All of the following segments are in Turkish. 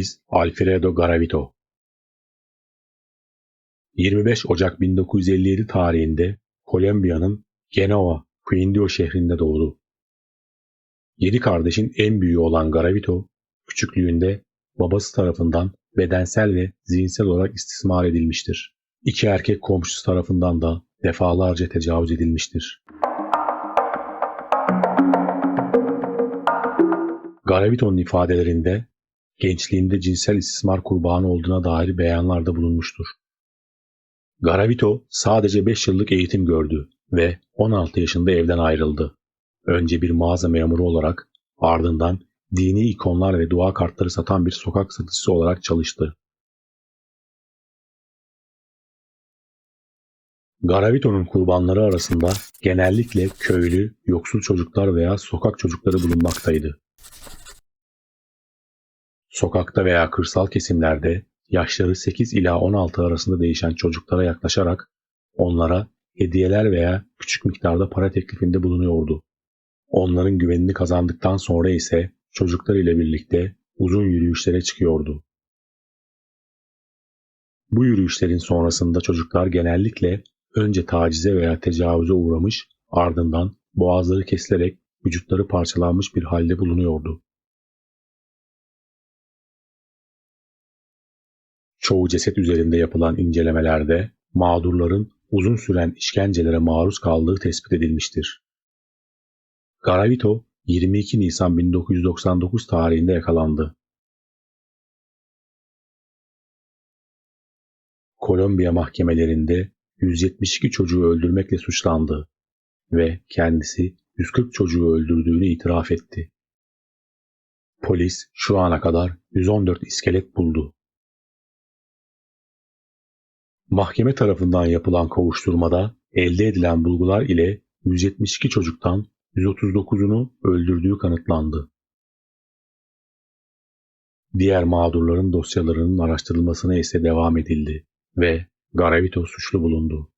Polis Alfredo Garavito 25 Ocak 1957 tarihinde Kolombiya'nın Genoa, Quindio şehrinde doğdu. Yedi kardeşin en büyüğü olan Garavito, küçüklüğünde babası tarafından bedensel ve zihinsel olarak istismar edilmiştir. İki erkek komşusu tarafından da defalarca tecavüz edilmiştir. Garavito'nun ifadelerinde gençliğinde cinsel istismar kurbanı olduğuna dair beyanlarda bulunmuştur. Garavito sadece 5 yıllık eğitim gördü ve 16 yaşında evden ayrıldı. Önce bir mağaza memuru olarak ardından dini ikonlar ve dua kartları satan bir sokak satıcısı olarak çalıştı. Garavito'nun kurbanları arasında genellikle köylü, yoksul çocuklar veya sokak çocukları bulunmaktaydı. Sokakta veya kırsal kesimlerde yaşları 8 ila 16 arasında değişen çocuklara yaklaşarak onlara hediyeler veya küçük miktarda para teklifinde bulunuyordu. Onların güvenini kazandıktan sonra ise çocuklar ile birlikte uzun yürüyüşlere çıkıyordu. Bu yürüyüşlerin sonrasında çocuklar genellikle önce tacize veya tecavüze uğramış, ardından boğazları kesilerek vücutları parçalanmış bir halde bulunuyordu. Çoğu ceset üzerinde yapılan incelemelerde mağdurların uzun süren işkencelere maruz kaldığı tespit edilmiştir. Garavito 22 Nisan 1999 tarihinde yakalandı. Kolombiya mahkemelerinde 172 çocuğu öldürmekle suçlandı ve kendisi 140 çocuğu öldürdüğünü itiraf etti. Polis şu ana kadar 114 iskelet buldu. Mahkeme tarafından yapılan kovuşturmada elde edilen bulgular ile 172 çocuktan 139'unu öldürdüğü kanıtlandı. Diğer mağdurların dosyalarının araştırılmasına ise devam edildi ve Garavito suçlu bulundu.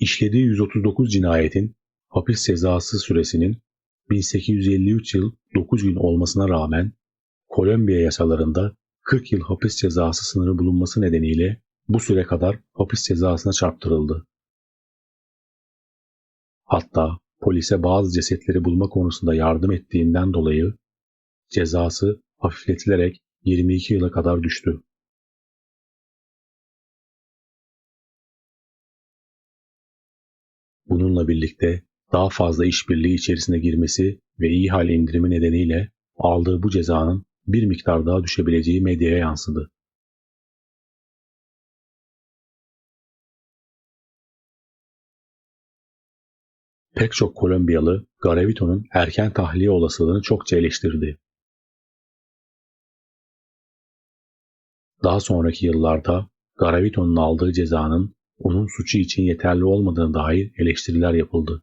İşlediği 139 cinayetin hapis cezası süresinin 1853 yıl 9 gün olmasına rağmen Kolombiya yasalarında 40 yıl hapis cezası sınırı bulunması nedeniyle bu süre kadar hapis cezasına çarptırıldı. Hatta polise bazı cesetleri bulma konusunda yardım ettiğinden dolayı cezası hafifletilerek 22 yıla kadar düştü. Bununla birlikte daha fazla işbirliği içerisine girmesi ve iyi hal indirimi nedeniyle aldığı bu cezanın bir miktar daha düşebileceği medyaya yansıdı. Pek çok Kolombiyalı Garavito'nun erken tahliye olasılığını çokça eleştirdi. Daha sonraki yıllarda Garavito'nun aldığı cezanın onun suçu için yeterli olmadığına dair eleştiriler yapıldı.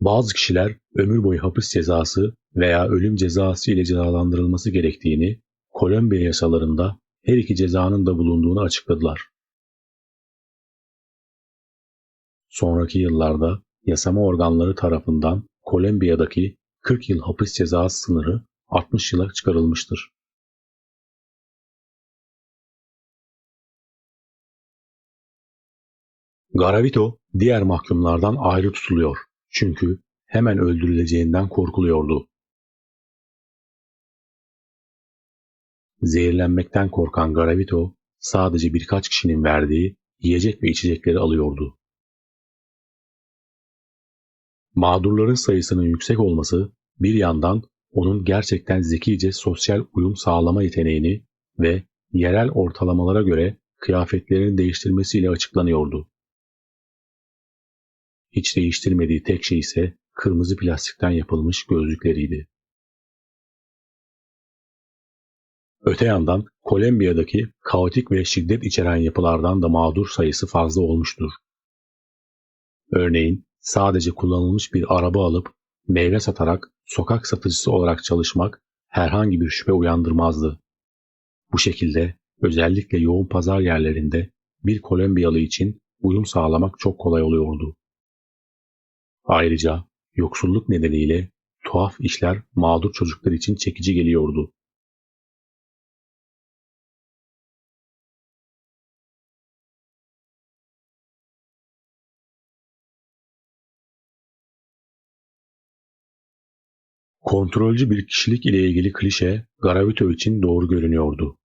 Bazı kişiler ömür boyu hapis cezası veya ölüm cezası ile cezalandırılması gerektiğini, Kolombiya yasalarında her iki cezanın da bulunduğunu açıkladılar. Sonraki yıllarda yasama organları tarafından Kolombiya'daki 40 yıl hapis cezası sınırı 60 yıla çıkarılmıştır. Garavito diğer mahkumlardan ayrı tutuluyor çünkü hemen öldürüleceğinden korkuluyordu. Zehirlenmekten korkan Garavito sadece birkaç kişinin verdiği yiyecek ve içecekleri alıyordu. Mağdurların sayısının yüksek olması bir yandan onun gerçekten zekice sosyal uyum sağlama yeteneğini ve yerel ortalamalara göre kıyafetlerini değiştirmesiyle açıklanıyordu. Hiç değiştirmediği tek şey ise kırmızı plastikten yapılmış gözlükleriydi. Öte yandan Kolombiya'daki kaotik ve şiddet içeren yapılardan da mağdur sayısı fazla olmuştur. Örneğin sadece kullanılmış bir araba alıp meyve satarak sokak satıcısı olarak çalışmak herhangi bir şüphe uyandırmazdı. Bu şekilde özellikle yoğun pazar yerlerinde bir Kolombiyalı için uyum sağlamak çok kolay oluyordu. Ayrıca yoksulluk nedeniyle tuhaf işler mağdur çocuklar için çekici geliyordu. Kontrolcü bir kişilik ile ilgili klişe Garavito için doğru görünüyordu.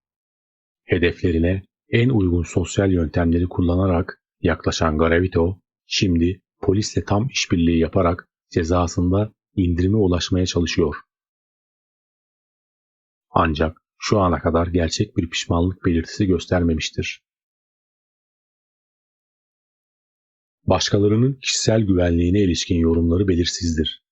Hedeflerine en uygun sosyal yöntemleri kullanarak yaklaşan Garavito, şimdi polisle tam işbirliği yaparak cezasında indirime ulaşmaya çalışıyor. Ancak şu ana kadar gerçek bir pişmanlık belirtisi göstermemiştir. Başkalarının kişisel güvenliğine ilişkin yorumları belirsizdir.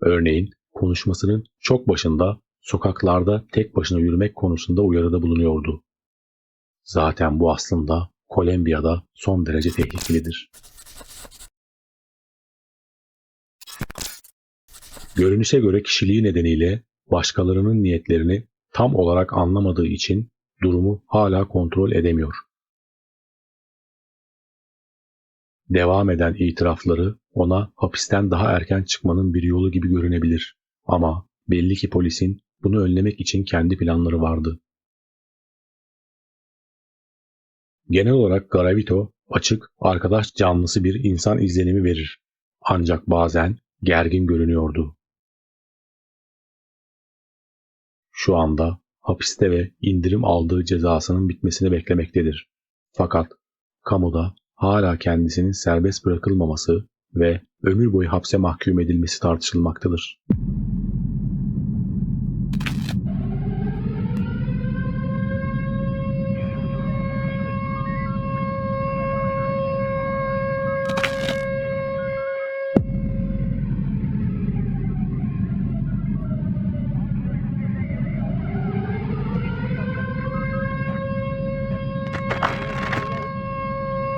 Örneğin konuşmasının çok başında sokaklarda tek başına yürümek konusunda uyarıda bulunuyordu. Zaten bu aslında Kolombiya'da son derece tehlikelidir. Görünüşe göre kişiliği nedeniyle başkalarının niyetlerini tam olarak anlamadığı için durumu hala kontrol edemiyor. Devam eden itirafları ona hapisten daha erken çıkmanın bir yolu gibi görünebilir. Ama belli ki polisin bunu önlemek için kendi planları vardı. Genel olarak Garavito açık, arkadaş canlısı bir insan izlenimi verir. Ancak bazen gergin görünüyordu. Şu anda hapiste ve indirim aldığı cezasının bitmesini beklemektedir. Fakat kamuda hala kendisinin serbest bırakılmaması ve ömür boyu hapse mahkum edilmesi tartışılmaktadır.